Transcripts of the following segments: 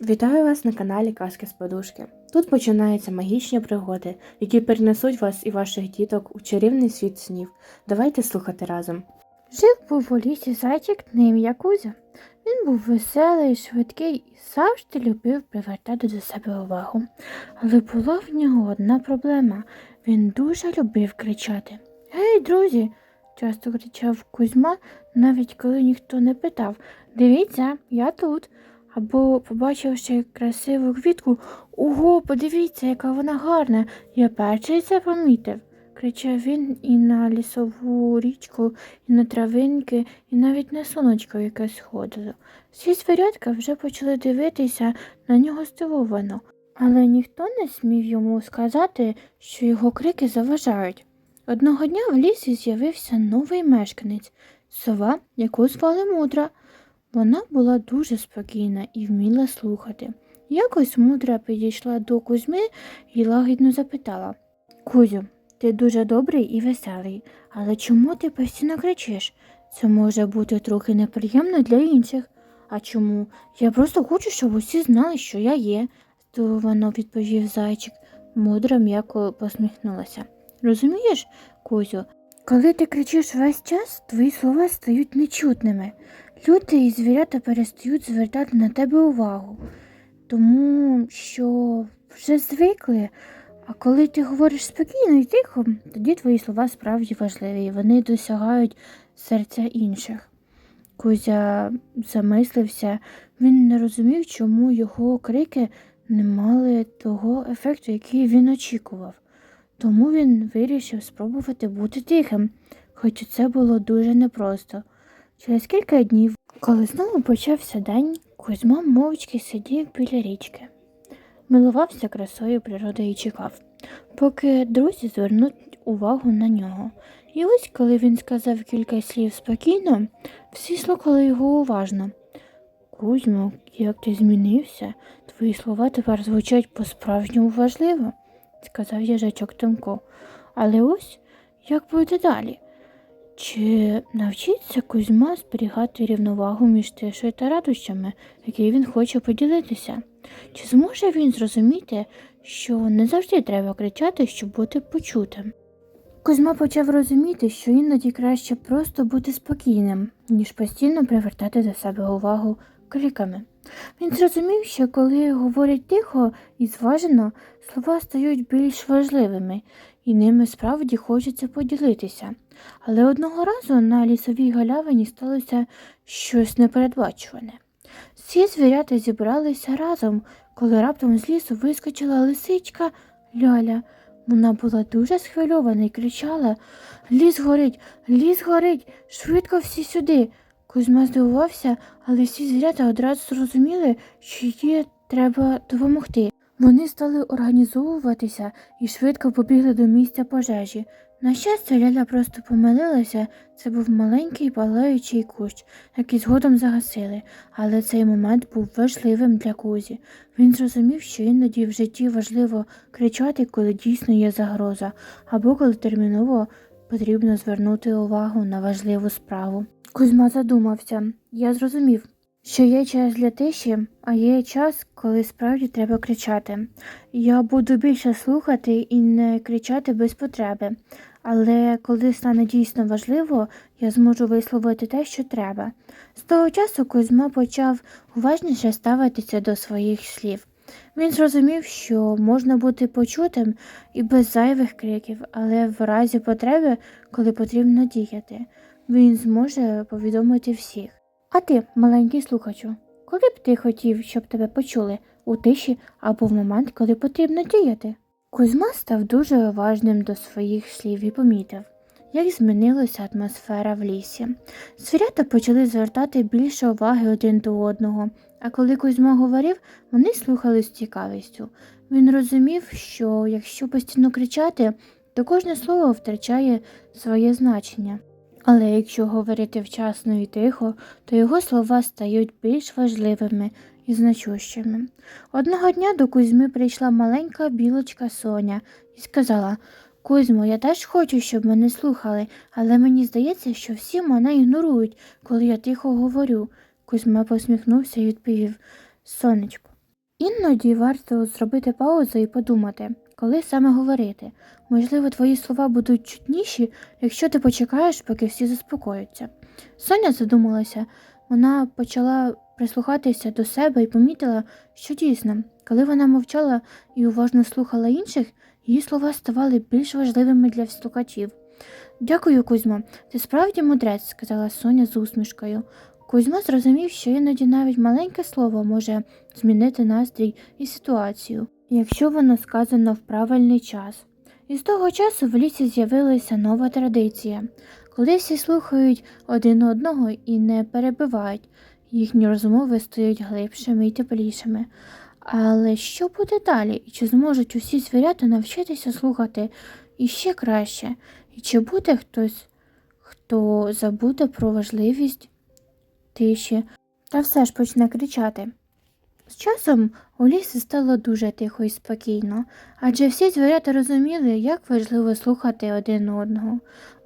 Вітаю вас на каналі Казки з Подушки. Тут починаються магічні пригоди, які перенесуть вас і ваших діток у чарівний світ снів. Давайте слухати разом. Жив був у лісі зайчик на ім'я Кузя. Він був веселий, швидкий і завжди любив привертати до себе увагу. Але була в нього одна проблема. Він дуже любив кричати. Гей, друзі! часто кричав Кузьма, навіть коли ніхто не питав Дивіться, я тут. Або, побачивши красиву квітку, Ого, подивіться, яка вона гарна. Я перший це помітив. кричав він і на лісову річку, і на травинки, і навіть на сонечко, яке сходило. Всі звірятка вже почали дивитися на нього здивовано, але ніхто не смів йому сказати, що його крики заважають. Одного дня в лісі з'явився новий мешканець сова, яку звали мудра. Вона була дуже спокійна і вміла слухати. Якось мудра підійшла до Кузьми і лагідно запитала Кузю, ти дуже добрий і веселий, але чому ти постійно кричиш? Це може бути трохи неприємно для інших. А чому? Я просто хочу, щоб усі знали, що я є, здивовано відповів зайчик. Мудра м'яко посміхнулася. Розумієш, Кузю, коли ти кричиш весь час, твої слова стають нечутними. Люди і звірята перестають звертати на тебе увагу, тому що вже звикли. А коли ти говориш спокійно і тихо, тоді твої слова справді важливі, і вони досягають серця інших. Кузя замислився, він не розумів, чому його крики не мали того ефекту, який він очікував. Тому він вирішив спробувати бути тихим, хоч це було дуже непросто. Через кілька днів, коли знову почався день, Кузьма мовчки сидів біля річки, милувався красою природи і чекав, поки друзі звернуть увагу на нього. І ось, коли він сказав кілька слів спокійно, всі слухали його уважно. Кузьмо, як ти змінився, твої слова тепер звучать по-справжньому важливо, сказав їжачок Тимко. Але ось як буде далі? Чи навчиться Кузьма зберігати рівновагу між тишою та радощами, які він хоче поділитися? Чи зможе він зрозуміти, що не завжди треба кричати, щоб бути почутим? Кузьма почав розуміти, що іноді краще просто бути спокійним, ніж постійно привертати до себе увагу криками. Він зрозумів, що коли говорять тихо і зважено, слова стають більш важливими, і ними справді хочеться поділитися. Але одного разу на лісовій галявині сталося щось непередбачуване. Всі звірята зібралися разом, коли раптом з лісу вискочила лисичка Ляля. Вона була дуже схвильована і кричала Ліс горить, ліс горить, швидко всі сюди. Кузьма здивувався, але всі звірята одразу зрозуміли, що їй треба допомогти. Вони стали організовуватися і швидко побігли до місця пожежі. На щастя, Ляля просто помилилася, це був маленький палаючий кущ, який згодом загасили, але цей момент був важливим для Кузі. Він зрозумів, що іноді в житті важливо кричати, коли дійсно є загроза, або коли терміново потрібно звернути увагу на важливу справу. Кузьма задумався. Я зрозумів, що є час для тиші, а є час, коли справді треба кричати. Я буду більше слухати і не кричати без потреби, але коли стане дійсно важливо, я зможу висловити те, що треба. З того часу Кузьма почав уважніше ставитися до своїх слів. Він зрозумів, що можна бути почутим і без зайвих криків, але в разі потреби, коли потрібно діяти, він зможе повідомити всіх. А ти, маленький слухачу, коли б ти хотів, щоб тебе почули у тиші або в момент, коли потрібно діяти? Кузьма став дуже уважним до своїх слів і помітив, як змінилася атмосфера в лісі. Звірята почали звертати більше уваги один до одного, а коли Кузьма говорив, вони слухали з цікавістю. Він розумів, що якщо постійно кричати, то кожне слово втрачає своє значення. Але якщо говорити вчасно і тихо, то його слова стають більш важливими і значущими. Одного дня до Кузьми прийшла маленька білочка Соня і сказала Кузьмо, я теж хочу, щоб мене слухали, але мені здається, що всі мене ігнорують, коли я тихо говорю. Кузьма посміхнувся і відповів Сонечко, Іноді варто зробити паузу і подумати, коли саме говорити. Можливо, твої слова будуть чутніші, якщо ти почекаєш, поки всі заспокояться. Соня задумалася, вона почала прислухатися до себе і помітила, що дійсно, коли вона мовчала і уважно слухала інших, її слова ставали більш важливими для слухачів. Дякую, Кузьмо, ти справді мудрець, сказала Соня з усмішкою. Кузьма зрозумів, що іноді навіть маленьке слово може змінити настрій і ситуацію, якщо воно сказано в правильний час. І з того часу в лісі з'явилася нова традиція, коли всі слухають один одного і не перебивають, їхні розмови стають глибшими і теплішими. Але що буде далі? Чи зможуть усі звірята навчитися слухати іще краще? І чи буде хтось, хто забуде про важливість тиші та все ж почне кричати? З часом у лісі стало дуже тихо і спокійно, адже всі звірята розуміли, як важливо слухати один одного.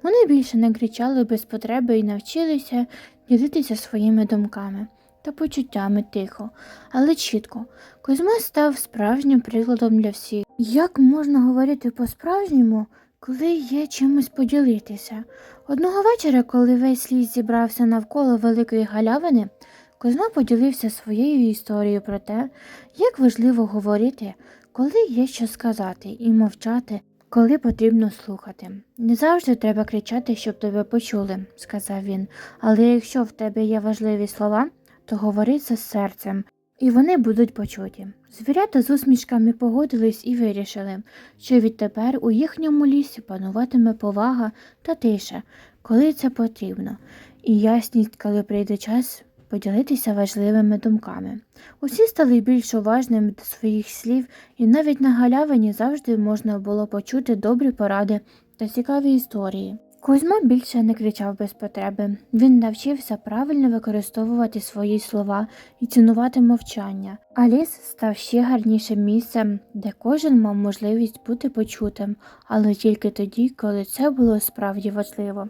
Вони більше не кричали без потреби і навчилися ділитися своїми думками та почуттями тихо, але чітко. Козьма став справжнім прикладом для всіх. Як можна говорити по-справжньому, коли є чимось поділитися? Одного вечора, коли весь ліс зібрався навколо великої галявини, Козьма поділився своєю історією про те, як важливо говорити, коли є що сказати, і мовчати, коли потрібно слухати. Не завжди треба кричати, щоб тебе почули, сказав він, але якщо в тебе є важливі слова, то говори це з серцем, і вони будуть почуті. Звірята з усмішками погодились і вирішили, що відтепер у їхньому лісі пануватиме повага та тиша, коли це потрібно, і ясність, коли прийде час поділитися важливими думками. Усі стали більш уважними до своїх слів, і навіть на галявині завжди можна було почути добрі поради та цікаві історії. Кузьма більше не кричав без потреби. Він навчився правильно використовувати свої слова і цінувати мовчання. А ліс став ще гарнішим місцем, де кожен мав можливість бути почутим, але тільки тоді, коли це було справді важливо.